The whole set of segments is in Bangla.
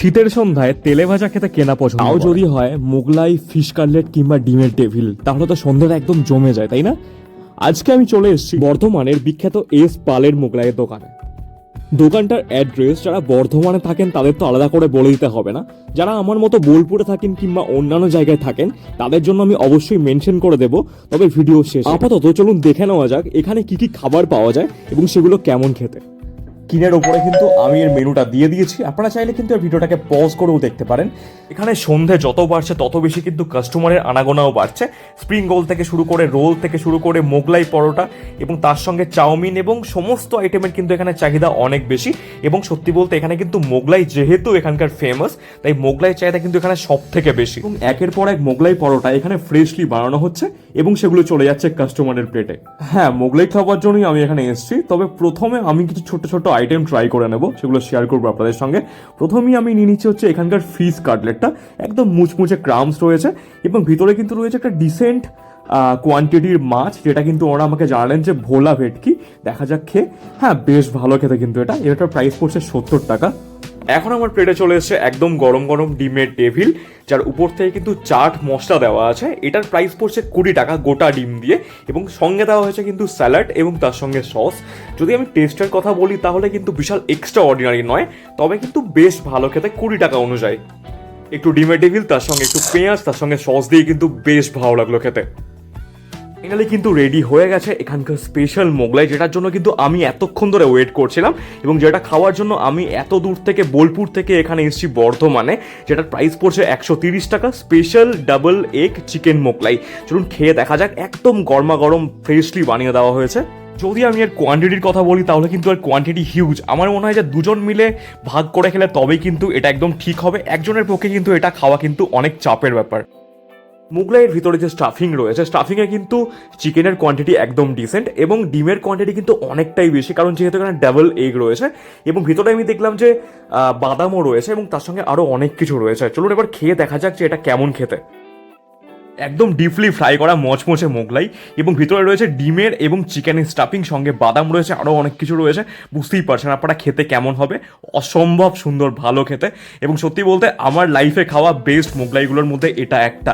শীতের সন্ধ্যায় তেলে ভাজা খেতে কেনা পছন্দ তাও যদি হয় মোগলাই ফিশ কাটলেট কিংবা ডিমের টেবিল তাহলে তো সন্ধ্যাটা একদম জমে যায় তাই না? আজকে আমি চলে এসেছি বর্ধমানের বিখ্যাত এস পালের মোগলাইয়ের দোকানে। দোকানটার অ্যাড্রেস যারা বর্ধমানে থাকেন তাদের তো আলাদা করে বলে দিতে হবে না। যারা আমার মতো বোলপুরে থাকেন কিংবা অন্যান্য জায়গায় থাকেন তাদের জন্য আমি অবশ্যই মেনশন করে দেব তবে ভিডিও শেষ। আপাতত চলুন দেখে নেওয়া যাক এখানে কি কি খাবার পাওয়া যায় এবং সেগুলো কেমন খেতে। কিনের ওপরে কিন্তু আমি এর মেনুটা দিয়ে দিয়েছি। আপনারা চাইলে কিন্তু এই ভিডিওটাকে পজ করেও দেখতে পারেন। এখানে সন্ধে যত বাড়ছে তত বেশি কিন্তু কাস্টমারের আনাগোনাও বাড়ছে। স্প্রিং রোল থেকে শুরু করে রোল থেকে শুরু করে মোগলাই পরোটা এবং তার সঙ্গে চাউমিন এবং সমস্ত আইটেমের কিন্তু এখানে চাহিদা অনেক বেশি। এবং সত্যি বলতে এখানে কিন্তু মোগলাই যেহেতু এখানকার ফেমাস তাই মোগলাই চাহিদা কিন্তু এখানে সব থেকে বেশি। এবং একের পর এক মোগলাই পরোটা এখানে ফ্রেশলি বানানো হচ্ছে এবং সেগুলো চলে যাচ্ছে কাস্টমারের প্লেটে হ্যাঁ মোগলাই খাবার জন্যই আমি এখানে এসেছি। তবে প্রথমে আমি কিছু ছোট ছোট আইটেম ট্রাই করে নেব, সেগুলো শেয়ার করব আপনাদের সঙ্গে। প্রথমেই আমি নিয়ে নিচ্ছি হচ্ছে এখানকার ফিস কাটলেটটা একদম মুচমুচে ক্রামস রয়েছে এবং ভিতরে কিন্তু রয়েছে একটা ডিসেন্ট কোয়ান্টিটির মাছ, যেটা কিন্তু ওরা আমাকে জানালেন যে ভোলা ভেটকি। দেখা যাক খেয়ে। হ্যাঁ বেশ ভালো খেতে কিন্তু এটা। এটার প্রাইস পড়ছে সত্তর টাকা। এখন আমার প্লেটে চলে এসেছে একদম গরম গরম ডিমের টেবিল যার উপর থেকে কিন্তু চাট মশলা দেওয়া আছে। এটার প্রাইস পড়ছে কুড়ি টাকা গোটা ডিম দিয়ে এবং সঙ্গে দেওয়া হয়েছে কিন্তু স্যালাড এবং তার সঙ্গে সস যদি আমি টেস্টের কথা বলি, তাহলে কিন্তু বিশাল এক্সট্রা অর্ডিনারি নয়, তবে কিন্তু বেশ ভালো খেতে কুড়ি টাকা অনুযায়ী। একটু ডিমের টেবিল তার সঙ্গে একটু পেঁয়াজ, তার সঙ্গে সস দিয়ে কিন্তু বেশ ভালো লাগল খেতে। ফাইনালি কিন্তু রেডি হয়ে গেছে এখানকার স্পেশাল মোগলাই, যেটার জন্য কিন্তু আমি এতক্ষণ ধরে ওয়েট করছিলাম এবং যেটা খাওয়ার জন্য আমি এত দূর থেকে বোলপুর থেকে এখানে এসেছি বর্ধমানে, যেটার প্রাইস পড়ছে একশো তিরিশ টাকা special double egg chicken Mughlai. চলুন খেয়ে দেখা যাক, একদম গরমা গরম ফ্রেশলি বানিয়ে দেওয়া হয়েছে। যদি আমি এর কোয়ান্টিটির কথা বলি, তাহলে কিন্তু এর কোয়ান্টিটি হিউজ আমার মনে হয় যে দুজন মিলে ভাগ করে খেলে তবেই কিন্তু এটা একদম ঠিক হবে। একজনের পক্ষে কিন্তু এটা খাওয়া কিন্তু অনেক চাপের ব্যাপার। মুগলাইয়ের ভিতরে যে স্টাফিং রয়েছে স্টাফিংয়ে কিন্তু চিকেনের কোয়ান্টিটি একদম ডিসেন্ট এবং ডিমের কোয়ান্টিটি কিন্তু অনেকটাই বেশি, কারণ যেহেতু এখানে ডাবল এগ রয়েছে এবং ভিতরে আমি দেখলাম যে বাদামও রয়েছে এবং তার সঙ্গে আরও অনেক কিছু রয়েছে। চলুন এবার খেয়ে দেখা যাক যে এটা কেমন খেতে। একদম ডিপলি ফ্রাই করা মচমচে মোগলাই এবং ভিতরে রয়েছে ডিমের এবং চিকেনের স্টাফিং সঙ্গে বাদাম রয়েছে আরও অনেক কিছু রয়েছে। বুঝতেই পারছেন আপনারা খেতে কেমন হবে। অসম্ভব সুন্দর, ভালো খেতে এবং সত্যি বলতে আমার লাইফে খাওয়া বেস্ট মোগলাইগুলোর মধ্যে এটা একটা।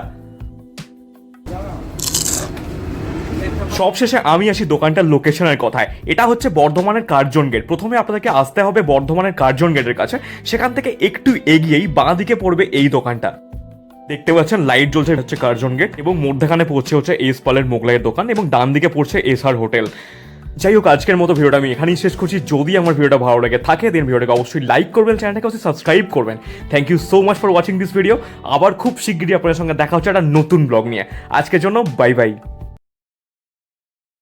সবশেষে আমি আসি দোকানটার লোকেশনের কথায়। এটা হচ্ছে বর্ধমানের কার্জন গেট প্রথমে আপনাদেরকে আসতে হবে বর্ধমানের কার্জন গেটের কাছে। সেখান থেকে একটু এগিয়েই বাঁ দিকে পড়বে এই দোকানটা। দেখতে পাচ্ছেন লাইট জ্বলছে হচ্ছে কার্জন গেট এবং মধ্যখানে পড়ছে হচ্ছে এস পালের মোগলাইয়ের দোকান এবং ডান দিকে পড়ছে এস আর হোটেল। যাই হোক, আজকের মতো ভিডিওটা আমি এখানেই শেষ করছি। যদি আমার ভিডিওটা ভালো লাগে, থাকে দেন ভিডিওটাকে অবশ্যই লাইক করবেন চ্যানেলটাকে অবশ্যই সাবস্ক্রাইব করবেন। Thank you so much for watching this video আবার খুব শিগগিরই আপনাদের সঙ্গে দেখা হচ্ছে একটা নতুন ব্লগ নিয়ে। আজকের জন্য বাই বাই